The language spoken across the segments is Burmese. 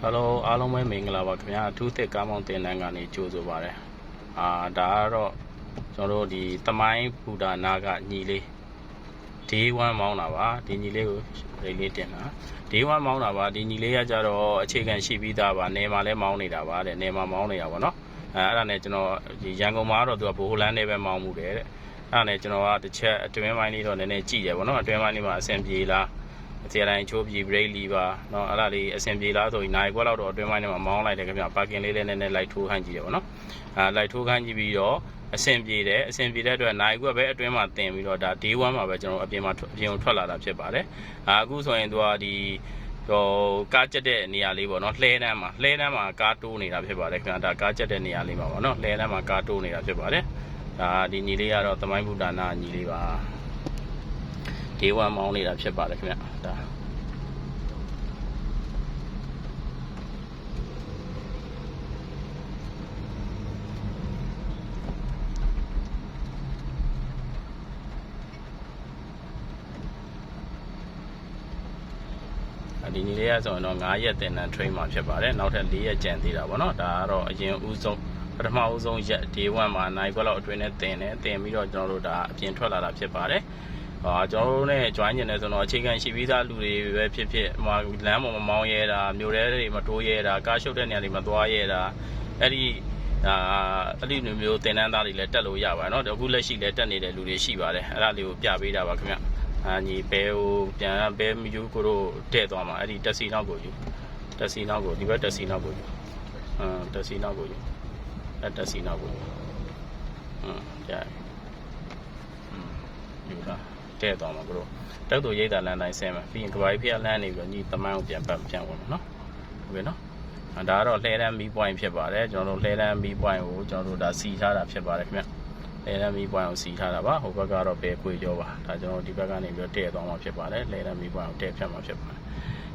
ဟယ်လိုအားလုံးပဲမင်္ဂလာပါခင်ဗျာအထူးသစ်ကားမောင်းတင်တန်းကနေကြိုဆိုပါရစေအာဒါကတော့ကျွန်တော်တို့ဒီသမိုင်းဘူတာနာကညီလေး day 1မောင်းတာပါဒီညီလေးကိုရိတ်လေးတင်တာ day 1မောင်းတာပါဒီညီလေးကကြတော့အခြေခံရှိပြီးသားပါနေမှာလဲမောင်းနေတာပါတဲ့နေမှာမောင်းနေတာပါเนาะအဲအဲ့ဒါနဲ့ကျွန်တော်ဒီရန်ကုန်မှာတော့သူကဘိုဟိုလန်းနဲ့ပဲမောင်းမှုတယ်တဲ့အဲ့ဒါနဲ့ကျွန်တော်ကတစ်ချက်အတွင်းပိုင်းလေးတော့နည်းနည်းကြည့်တယ်ဗောနော်အတွင်းပိုင်းလေးမှာအဆင်ပြေလား အစီအတိုင်းချိုးပြီး brake lever เนาะအဲ့ဒါလေးအဆင်ပြေလားဆိုရင်နိုင်ခွက်လောက်တော့အတွင်းပိုင်းထဲမှာမောင်းလိုက်တယ်ခင်ဗျပါကင်လေးလည်းနည်းနည်းလိုက်ထိုးခိုင်းကြည့်တယ်ဗောနော်အဲလိုက်ထိုးခိုင်းကြည့်ပြီးတော့အဆင်ပြေတယ်အဆင်ပြေတဲ့အတွက်နိုင်ခွက်ပဲအတွင်းမှာတင်ပြီးတော့ဒါ day 1မှာပဲကျွန်တော်အပြင်မှာထွက်အပြင်ကိုထွက်လာတာဖြစ်ပါတယ်အာအခုဆိုရင်သူကဒီဟိုကားကျက်တဲ့နေရာလေးပေါ့နော်လှဲတန်းမှာလှဲတန်းမှာကားတိုးနေတာဖြစ်ပါတယ်ခင်ဗျာဒါကားကျက်တဲ့နေရာလေးမှာပေါ့နော်လှဲတန်းမှာကားတိုးနေတာဖြစ်ပါတယ်ဒါဒီညီလေးကတော့သမိုင်းဘူတာနာညီလေးပါ day 1မောင်းနေတာဖြစ်ပါတယ်ခင်ဗျဒါဒီနေ့လေးရဆိုရင်တော့9ရက်တင်တန်း train မှာဖြစ်ပါတယ်နောက်ထပ်4ရက်ကျန်သေးတာပေါ့နော်ဒါကတော့အရင်ဦးဆုံးပထမဦးဆုံးရက် day 1မှာနိုင်ခွက်လောက်အတွင်းနဲ့တင်တယ်တင်ပြီးတော့ကျွန်တော်တို့ဒါအပြင်ထွက်လာတာဖြစ်ပါတယ် အာကျွန်တော်တို့ ਨੇ join နေတယ်ဆိုတော့အခြေခံရှိပြီးသားလူတွေပဲဖြစ်ဖြစ်ဟိုလမ်းပေါ်မမောင်းရဲတာမြို့ထဲတွေမတိုးရဲတာကားရှုပ်တဲ့နေရာတွေမသွားရဲတာအဲ့ဒီအာအဲ့ဒီမျိုးမျိုးတင်တန်းသားတွေလည်းတက်လို့ရပါတယ်เนาะအခုလက်ရှိလည်းတက်နေတဲ့လူတွေရှိပါတယ်အဲ့ဒါလေးကိုပြပေးတာပါခင်ဗျအာညီဘဲဟိုပြန်ဘဲမယူကိုတို့တဲ့သွားမှာအဲ့ဒီတက်စီနောက်ကိုယူတက်စီနောက်ကိုဒီဘက်တက်စီနောက်ကိုယူအမ်တက်စီနောက်ကိုယူအဲ့တက်စီနောက်ကိုယူအမ်ကြားအမ်ယူ တာတဲ့သွားမှာကိုတို့တက်တူရိတ်တာလမ်းတိုင်းဆင်းမှာပြီးရင်ကဘာကြီးဖျက်လမ်းနေပြီးတော့ညီတမန်းကိုပြန်ပတ်ပြန်ဝင်မှာနော်ဟုတ်ကဲ့နော်အဲဒါကတော့လှဲတန်းမီး point ဖြစ်ပါတယ်ကျွန်တော်တို့လှဲတန်းမီး point ကိုကျွန်တော်တို့ဒါစီထားတာဖြစ်ပါတယ်ခင်ဗျ လဲလမ်းမီးပွိုင်းကိုစီထားတာပါဟိုဘက်ကတော့ဘယ်ခွေကြောပါဒါကျွန်တော်ဒီဘက်ကနေပြီးတော့တဲ့သွားမှာဖြစ်ပါတယ်လဲလမ်းမီးပွိုင်းကိုတဲ့ဖြတ်မှာဖြစ်ပါတယ်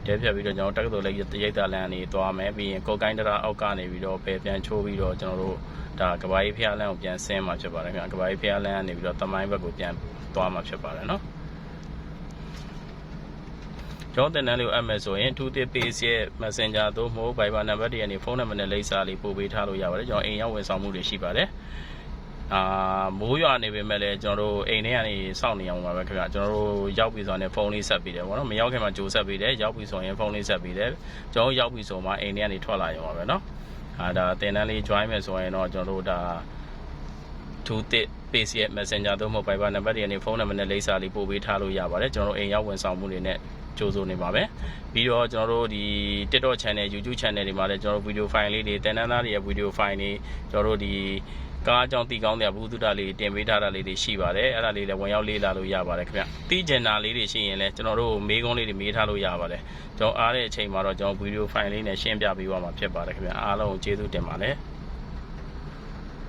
တဲဖြတ်ပြီးတော့ကျွန်တော်တက္ကသိုလ်လေးရိတ်တာလမ်းနေသွားမယ်ပြီးရင်ကုတ်ကိုင်းတရာအောက်ကနေပြီးတော့ဘယ်ပြန်ချိုးပြီးတော့ကျွန်တော်တို့ဒါကဘာကြီးဖျားလမ်းကိုပြန်ဆင်းမှာဖြစ်ပါတယ်ခင်ဗျကဘာကြီးဖျားလမ်းကနေပြီးတော့တမိုင်းဘက်ကိုပြန်သွားမှာဖြစ်ပါတယ်နော်ကျောင်းတင်တန်းလေးကိုအပ်မယ်ဆိုရင်2 page ရဲ့ Messenger သို့မဟုတ် Viber နံပါတ်တွေကနေဖုန်းနံပါတ်နဲ့လိပ်စာလေးပို့ပေးထားလို့ရပါတယ်ကျွန်တော်အိမ်ရောက်ဝန်ဆောင်မှုတွေရှိပါတယ် အာမိုးရွာနေပေမဲ့လည်းကျွန်တော်တို့အိမ်ထဲကနေစောင့်နေအောင်ပါပဲခင်ဗျကျွန်တော်တို့ရောက်ပြီဆိုရင်ဖုန်းလေးဆက်ပေးတယ်ဗောနော်မရောက်ခင်မှာကြိုဆက်ပေးတယ်ရောက်ပြီဆိုရင်ဖုန်းလေးဆက်ပေးတယ်ကျွန်တော်ရောက်ပြီဆိုမှအိမ်ထဲကနေထွက်လာရုံပါပဲနော်အာဒါတင်တန်းလေး join မယ်ဆိုရင်တော့ကျွန်တော်တို့ဒါ2 page ရဲ့ Messenger သို့မဟုတ် Viber နံပါတ်တွေကနေဖုန်းနံပါတ်နဲ့လိပ်စာလေးပို့ပေးထားလို့ရပါတယ်ကျွန်တော်တို့အိမ်ရောက်ဝန်ဆောင်မှုတွေနဲ့ကြိုးစိုးနေပါမယ်ပြီးတော့ကျွန်တော်တို့ဒီ TikTok channel YouTube channel တွေမှာလည်းကျွန်တော်တို့ video file လေးတွေတင်တန်းသားတွေရဲ့ video file တွေကျွန်တော်တို့ဒီ ကားအကြောင်းတည်ကောင်းတဲ့ဘူးတုဒလေးတင်ပေးထားတာလေးတွေရှိပါတယ်အဲ့ဒါလေးလည်းဝင်ရောက်လေးလာလို့ရပါတယ်ခင်ဗျတီးကျင်တာလေးတွေရှိရင်လည်းကျွန်တော်တို့မေးခွန်းလေးတွေမေးထားလို့ရပါတယ်ကျွန်တော်အားတဲ့အချိန်မှာတော့ကျွန်တော် video file လေးနဲ့ရှင်းပြပေးသွားမှာဖြစ်ပါတယ်ခင်ဗျအားလုံးကိုကျေးဇူးတင်ပါတယ်